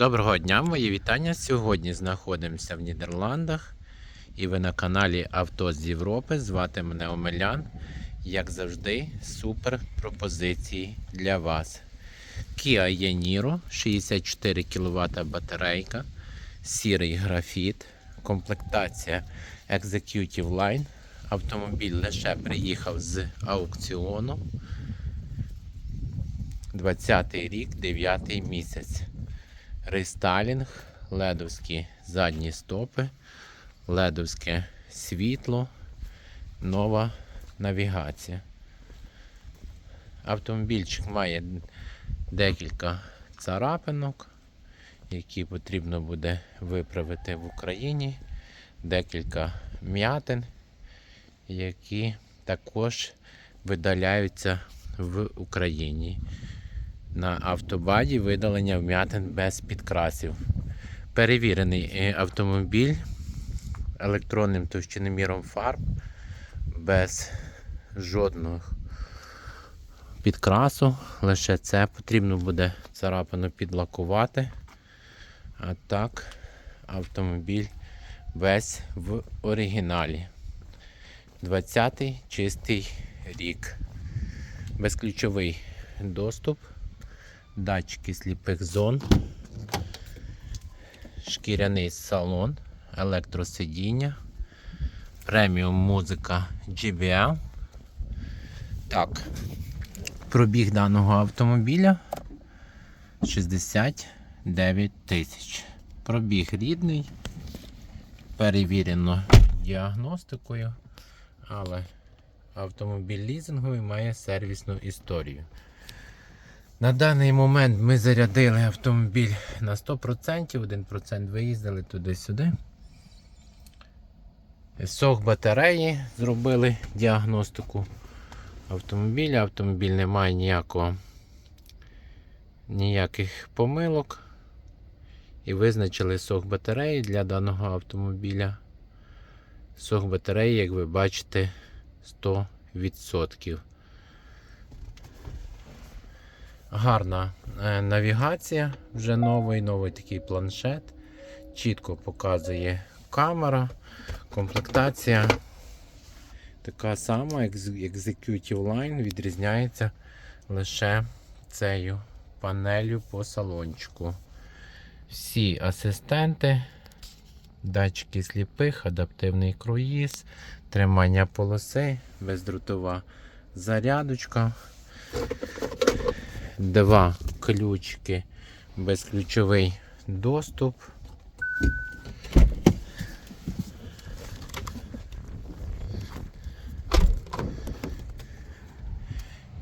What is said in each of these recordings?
Доброго дня, мої вітання. Сьогодні знаходимося в Нідерландах і ви на каналі Авто з Європи. Звати мене Омелян. Як завжди, супер пропозиції для вас. Kia Yaniro, 64 кВт батарейка, сірий графіт, комплектація Executive Line. Автомобіль лише приїхав з аукціону. 20 рік, 9 місяць. Рестайлінг, ледовські задні стопи, ледовське світло, нова навігація. Автомобільчик має декілька царапинок, які потрібно буде виправити в Україні, декілька м'ятин, які також видаляються в Україні. На автобаді видалення вм'ятин без підкрасів. Перевірений е, автомобіль електронним товщиноміром фарб без жодного підкрасу. Лише це потрібно буде царапину підлакувати. А так, автомобіль весь в оригіналі. 20-й чистий рік. Безключовий доступ датчики сліпих зон, шкіряний салон, електросидіння, преміум музика JBL. Так, пробіг даного автомобіля 69 тисяч. Пробіг рідний, перевірено діагностикою, але автомобіль лізинговий має сервісну історію. На даний момент ми зарядили автомобіль на 100%, 1% виїздили туди-сюди. Сох батареї зробили діагностику автомобіля. Автомобіль не має ніякого, ніяких помилок. І визначили сох батареї для даного автомобіля. Сох батареї, як ви бачите, 100%. Гарна е, навігація, вже новий, новий такий планшет. Чітко показує камера, комплектація. Така сама, Executive Line, відрізняється лише цією панелью по салончику. Всі асистенти, датчики сліпих, адаптивний круїз, тримання полоси, бездрутова зарядочка два ключики, безключовий доступ.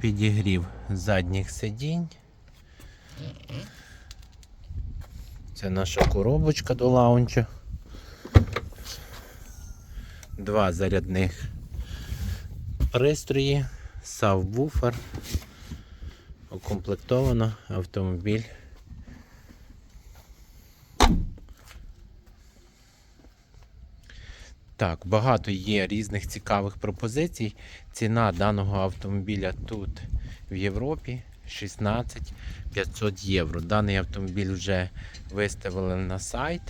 Підігрів задніх сидінь. Це наша коробочка до лаунча. Два зарядних пристрої, сабвуфер укомплектовано автомобіль. Так, багато є різних цікавих пропозицій. Ціна даного автомобіля тут в Європі 16 500 євро. Даний автомобіль вже виставили на сайт.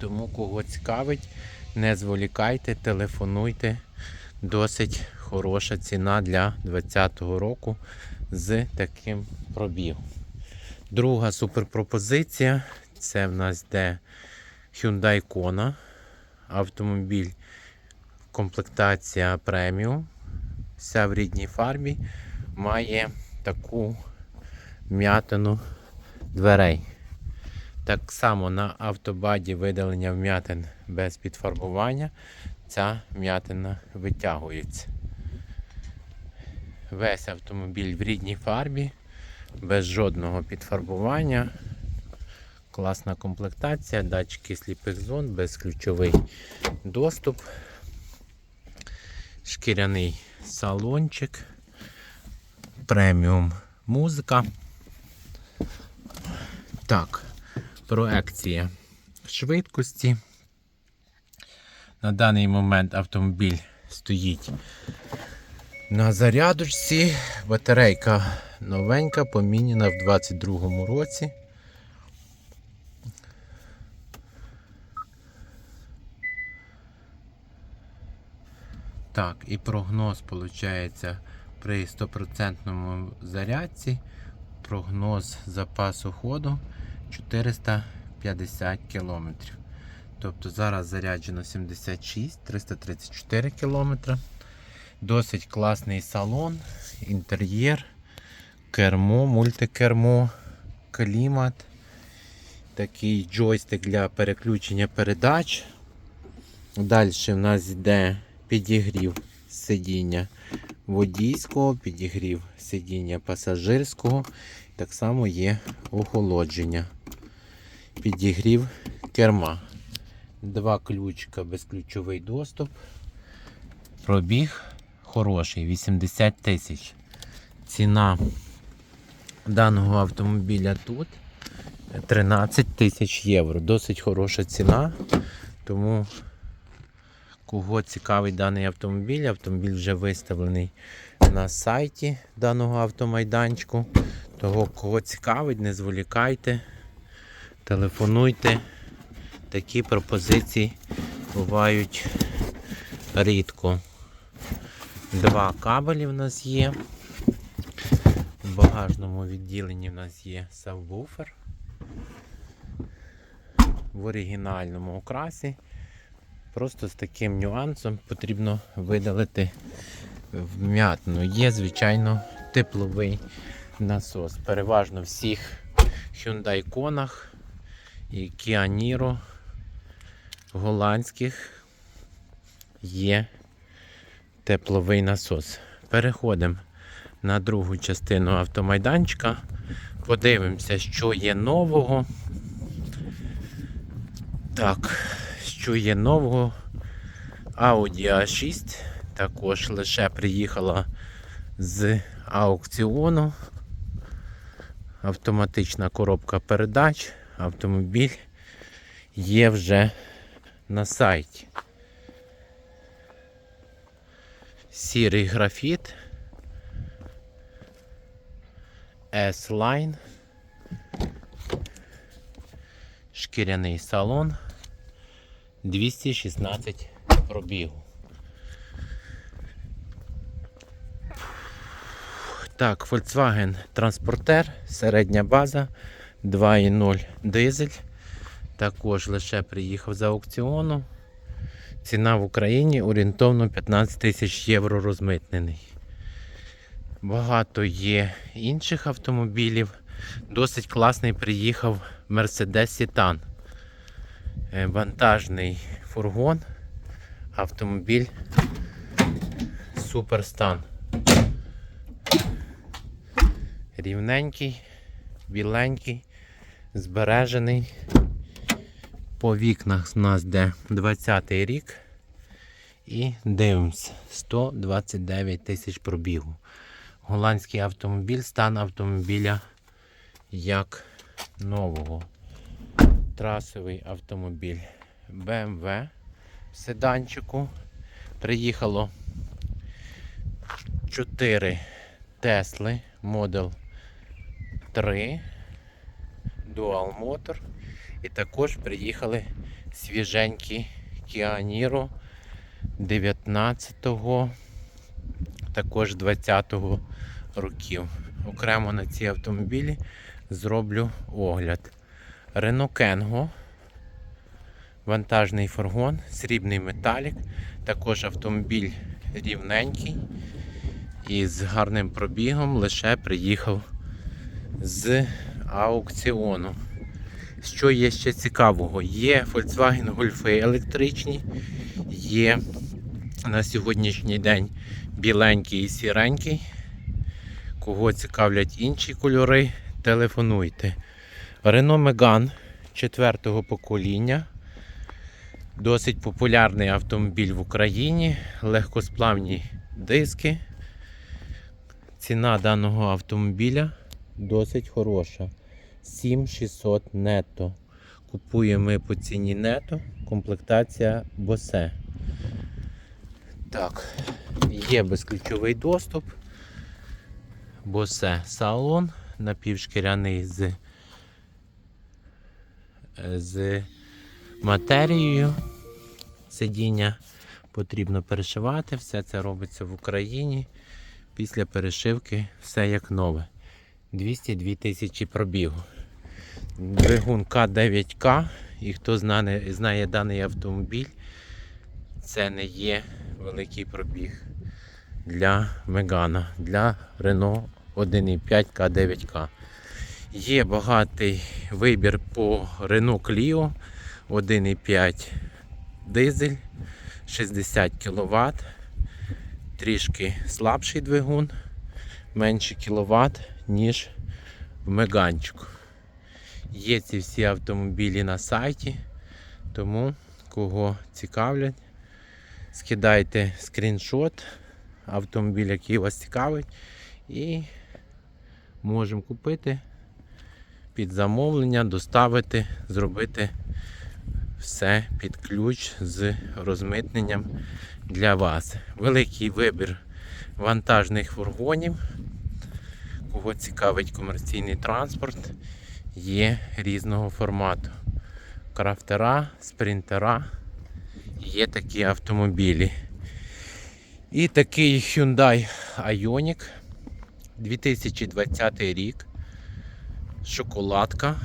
Тому кого цікавить, не зволікайте, телефонуйте. Досить хороша ціна для 2020 року з таким пробігом. Друга суперпропозиція це в нас йде Hyundai Kona. Автомобіль комплектація преміум. Вся в рідній фарбі має таку м'ятину дверей. Так само на автобаді видалення вм'ятин без підфарбування. Ця м'ятина витягується. Весь автомобіль в рідній фарбі, без жодного підфарбування. Класна комплектація, датчики сліпих зон, безключовий доступ, шкіряний салончик, преміум музика. Так, проекція швидкості на даний момент автомобіль стоїть на зарядочці. Батарейка новенька, помінена в 2022 році. Так, і прогноз, виходить, при 100% зарядці прогноз запасу ходу 450 кілометрів. Тобто зараз заряджено 76, 334 км. Досить класний салон, інтер'єр, кермо, мультикермо, клімат. Такий джойстик для переключення передач. Далі в нас йде підігрів сидіння водійського, підігрів сидіння пасажирського. Так само є охолодження. Підігрів керма. Два ключика, безключовий доступ. Пробіг хороший, 80 тисяч. Ціна даного автомобіля тут 13 тисяч євро. Досить хороша ціна. Тому кого цікавий даний автомобіль, автомобіль вже виставлений на сайті даного автомайданчику. Того, кого цікавить, не зволікайте, телефонуйте. Такі пропозиції бувають рідко. Два кабелі в нас є. В багажному відділенні в нас є сабвуфер. В оригінальному окрасі. Просто з таким нюансом потрібно видалити вм'ятну. Є, звичайно, тепловий насос. Переважно всіх Hyundai Конах і Kia Niro голландських є тепловий насос. Переходимо на другу частину автомайданчика. Подивимося, що є нового. Так, що є нового. Audi A6 також лише приїхала з аукціону. Автоматична коробка передач. Автомобіль є вже на сайті. Сірий графіт. S-Line. Шкіряний салон. 216 пробігу. Так, Volkswagen Transporter, середня база, 2.0 дизель. Також лише приїхав з аукціону. Ціна в Україні орієнтовно 15 тисяч євро розмитнений. Багато є інших автомобілів. Досить класний приїхав Mercedes Citan. Е, Вантажний фургон. Автомобіль Суперстан. Рівненький, біленький, збережений. По вікнах у нас де 20 й рік. І дивимось, 129 тисяч пробігу. Голландський автомобіль, стан автомобіля як нового. Трасовий автомобіль BMW в седанчику. Приїхало 4 Тесли Model 3 Dual Motor. І також приїхали свіженькі Kia Niro 19-го, також 20-го років. Окремо на ці автомобілі зроблю огляд. Renault Kengo, вантажний фургон, срібний металік, також автомобіль рівненький і з гарним пробігом лише приїхав з аукціону. Що є ще цікавого? Є Volkswagen Golf електричні, є на сьогоднішній день біленький і сіренький. Кого цікавлять інші кольори, телефонуйте. Renault Megane 4 покоління. Досить популярний автомобіль в Україні, легкосплавні диски. Ціна даного автомобіля досить хороша. 7600 нетто. Купуємо ми по ціні нетто. Комплектація Bose. Так, є безключовий доступ. Bose салон напівшкіряний з, з матерією. Сидіння потрібно перешивати. Все це робиться в Україні. Після перешивки все як нове. 202 тисячі пробігу. Двигун К9К. І хто знає, знає даний автомобіль, це не є великий пробіг для Мегана, для Renault 1.5 К9К. Є багатий вибір по Renault Clio 1.5 дизель 60 кВт. Трішки слабший двигун, менше кВт, ніж в Меганчику. Є ці всі автомобілі на сайті, тому кого цікавлять, скидайте скріншот автомобіля, який вас цікавить, і можемо купити під замовлення, доставити, зробити все під ключ з розмитненням для вас. Великий вибір вантажних фургонів. Кого цікавить комерційний транспорт, є різного формату. Крафтера, спринтера, є такі автомобілі. І такий Hyundai Ioniq 2020 рік. Шоколадка.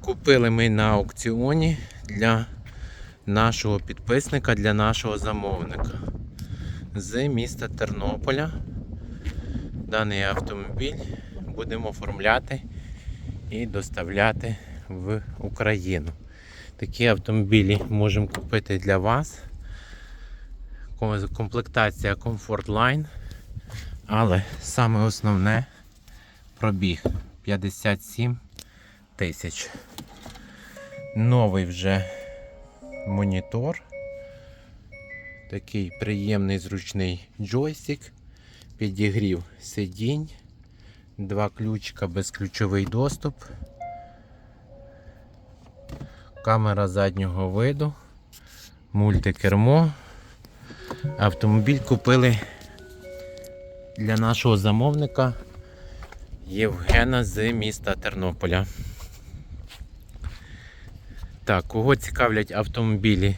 Купили ми на аукціоні для нашого підписника, для нашого замовника з міста Тернополя. Даний автомобіль будемо оформляти і доставляти в Україну. Такі автомобілі можемо купити для вас. Комплектація Comfort Line. Але саме основне пробіг 57 тисяч. Новий вже монітор. Такий приємний зручний джойстик. Підігрів сидінь. Два ключика, безключовий доступ. Камера заднього виду. Мультикермо. Автомобіль купили для нашого замовника Євгена з міста Тернополя. Так, кого цікавлять автомобілі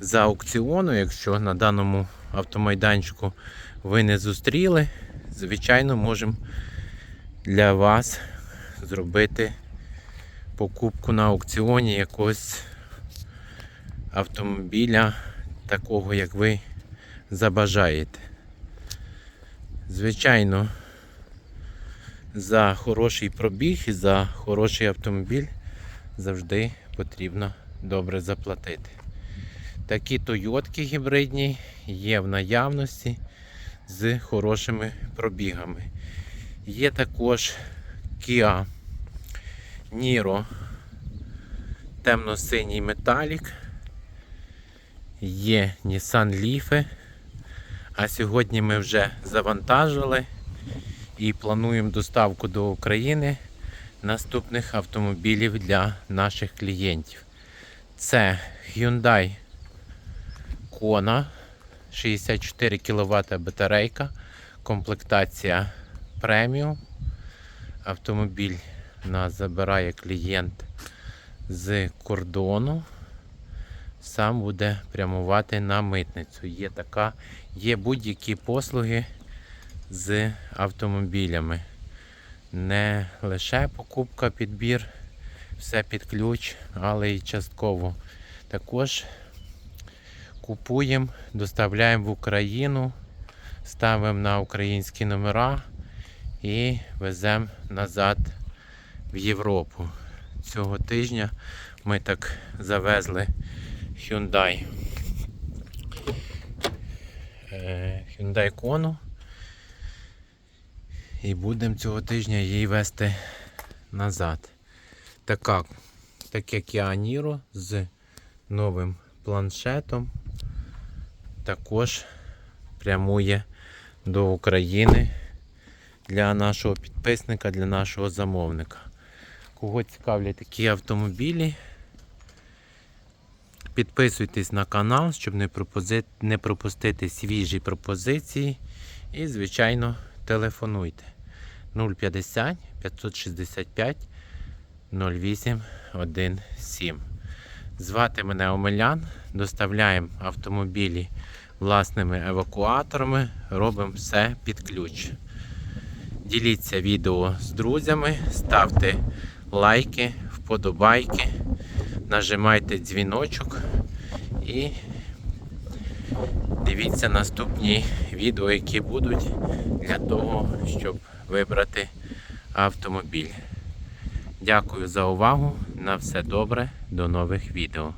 за аукціону, якщо на даному автомайданчику ви не зустріли, звичайно, можемо для вас зробити покупку на аукціоні якогось автомобіля, такого, як ви забажаєте. Звичайно, за хороший пробіг і за хороший автомобіль завжди потрібно добре заплатити. Такі Тойотки гібридні є в наявності з хорошими пробігами. Є також Kia Niro темно-синій металік. Є Nissan Leaf. А сьогодні ми вже завантажили і плануємо доставку до України наступних автомобілів для наших клієнтів. Це Hyundai Kona 64 кВт батарейка, комплектація преміум. Автомобіль нас забирає клієнт з кордону. Сам буде прямувати на митницю. Є така, є будь-які послуги з автомобілями. Не лише покупка, підбір, все під ключ, але й частково. Також купуємо, доставляємо в Україну, ставимо на українські номера і веземо назад в Європу. Цього тижня ми так завезли Hyundai. Е, Hyundai Kona. І будемо цього тижня її вести назад. Така, таке Kia Niro з новим планшетом. Також прямує до України для нашого підписника, для нашого замовника. Кого цікавлять такі автомобілі, підписуйтесь на канал, щоб не пропози- не пропустити свіжі пропозиції. І, звичайно, телефонуйте 050 565 08 17. Звати мене Омелян. Доставляємо автомобілі власними евакуаторами. Робимо все під ключ. Діліться відео з друзями, ставте лайки, вподобайки, нажимайте дзвіночок і дивіться наступні відео, які будуть для того, щоб вибрати автомобіль. Дякую за увагу. На все добре. До нових відео.